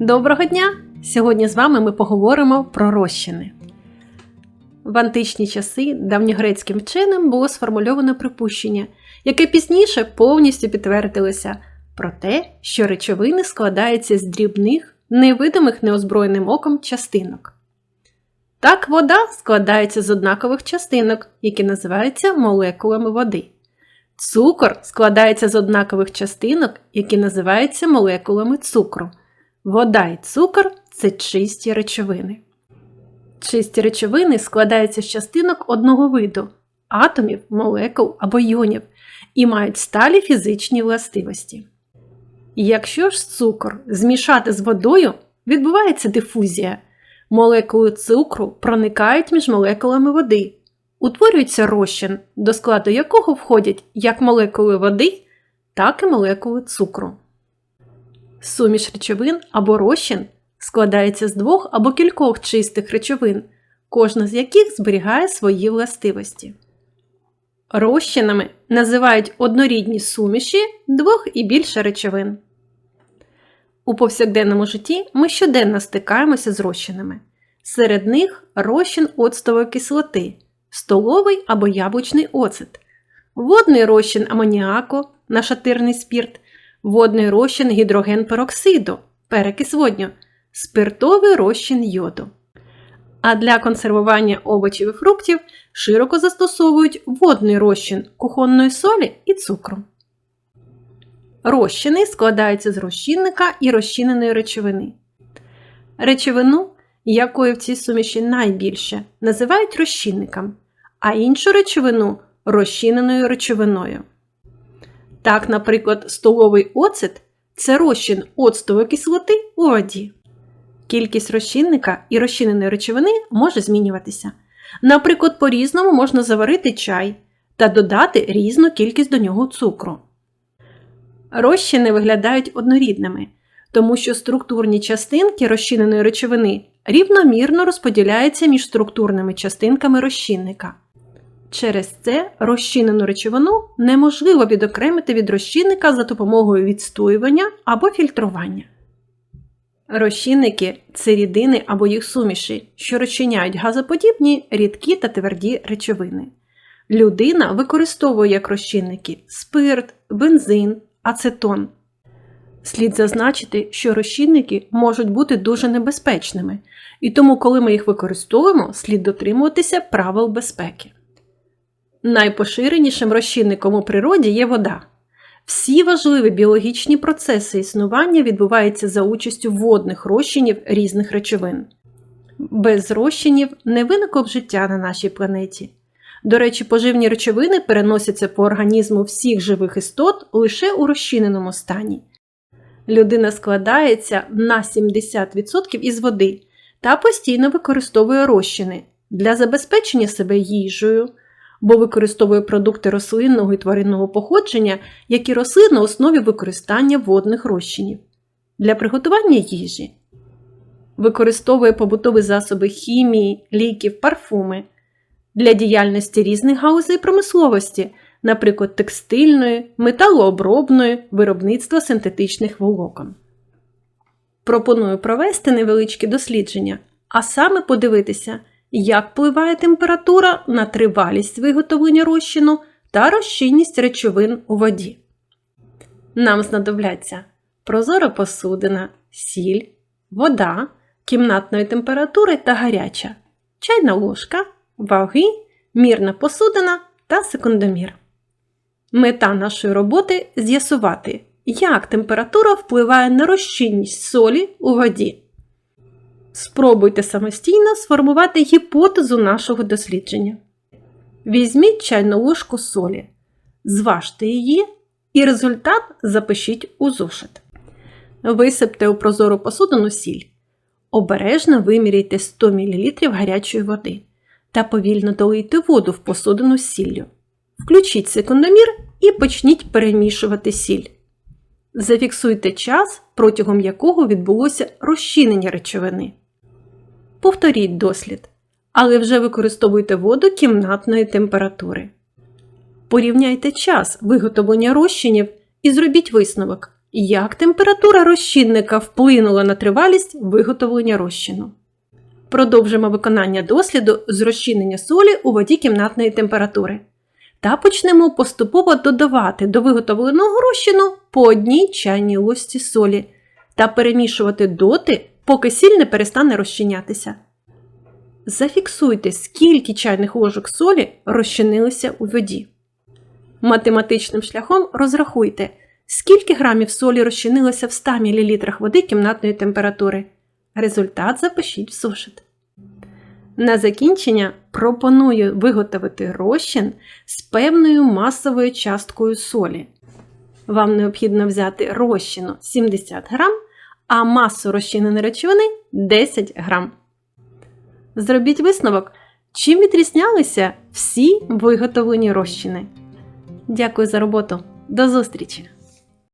Доброго дня! Сьогодні з вами ми поговоримо про розчини. В античні часи давньогрецьким вченим було сформульовано припущення, яке пізніше повністю підтвердилося про те, що речовини складаються з дрібних, невидимих неозброєним оком частинок. Так, вода складається з однакових частинок, які називаються молекулами води. Цукор складається з однакових частинок, які називаються молекулами цукру. Вода і цукор це чисті речовини. Чисті речовини складаються з частинок одного виду атомів, молекул або йонів і мають сталі фізичні властивості. Якщо ж цукор змішати з водою, відбувається дифузія. Молекули цукру проникають між молекулами води, утворюється розчин, до складу якого входять як молекули води, так і молекули цукру. Суміш речовин або розчин складається з двох або кількох чистих речовин, кожна з яких зберігає свої властивості. Розчинами називають однорідні суміші двох і більше речовин. У повсякденному житті ми щоденно стикаємося з розчинами. Серед них розчин оцтової кислоти, столовий або яблучний оцет, водний розчин амоніаку, нашатирний спірт, водний розчин гідрогенпероксиду, перекис водню, спиртовий розчин йоду. А для консервування овочів і фруктів широко застосовують водний розчин кухонної солі і цукру. Розчини складаються з розчинника і розчиненої речовини. Речовину, якої в цій суміші найбільше, називають розчинником, а іншу речовину розчиненою речовиною. Так, наприклад, столовий оцет це розчин оцтової кислоти у воді. Кількість розчинника і розчиненої речовини може змінюватися. Наприклад, по-різному можна заварити чай та додати різну кількість до нього цукру. Розчини виглядають однорідними, тому що структурні частинки розчиненої речовини рівномірно розподіляються між структурними частинками розчинника. Через це розчинену речовину неможливо відокремити від розчинника за допомогою відстоювання або фільтрування. Розчинники це рідини або їх суміші, що розчиняють газоподібні, рідкі та тверді речовини. Людина використовує як розчинники спирт, бензин, ацетон. Слід зазначити, що розчинники можуть бути дуже небезпечними, і тому, коли ми їх використовуємо, слід дотримуватися правил безпеки. Найпоширенішим розчинником у природі є вода. Всі важливі біологічні процеси існування відбуваються за участю водних розчинів різних речовин. Без розчинів не виникло б життя на нашій планеті. До речі, поживні речовини переносяться по організму всіх живих істот лише у розчиненому стані. Людина складається на 70% із води та постійно використовує розчини для забезпечення себе їжею, бо використовує продукти рослинного і тваринного походження, як і рослин на основі використання водних розчинів, для приготування їжі, використовує побутові засоби хімії, ліків, парфуми, для діяльності різних галузей промисловості, наприклад, текстильної, металообробної, виробництва синтетичних волокон. Пропоную провести невеличке дослідження, а саме подивитися, як впливає температура на тривалість виготовлення розчину та розчинність речовин у воді. Нам знадобляться прозора посудина, сіль, вода кімнатної температури та гаряча, чайна ложка, ваги, мірна посудина та секундомір. Мета нашої роботи з'ясувати, як температура впливає на розчинність солі у воді. Спробуйте самостійно сформувати гіпотезу нашого дослідження. Візьміть чайну ложку солі, зважте її і результат запишіть у зошит. Висипте у прозору посудину сіль. Обережно виміряйте 100 мл гарячої води та повільно долийте воду в посудину з сіллю. Включіть секундомір і почніть перемішувати сіль. Зафіксуйте час, протягом якого відбулося розчинення речовини. Повторіть дослід, але вже використовуйте воду кімнатної температури. Порівняйте час виготовлення розчинів і зробіть висновок, як температура розчинника вплинула на тривалість виготовлення розчину. Продовжимо виконання досліду з розчинення солі у воді кімнатної температури. Та почнемо поступово додавати до виготовленого розчину по одній чайній ложці солі та перемішувати доти, поки сіль не перестане розчинятися. Зафіксуйте, скільки чайних ложок солі розчинилися у воді. Математичним шляхом розрахуйте, скільки грамів солі розчинилося в 100 мл води кімнатної температури. Результат запишіть в зошит. На закінчення пропоную виготовити розчин з певною масовою часткою солі. Вам необхідно взяти розчину 70 грам, а масу розчиненої речовини 10 грам. Зробіть висновок, чим відрізнялися всі виготовлені розчини. Дякую за роботу. До зустрічі!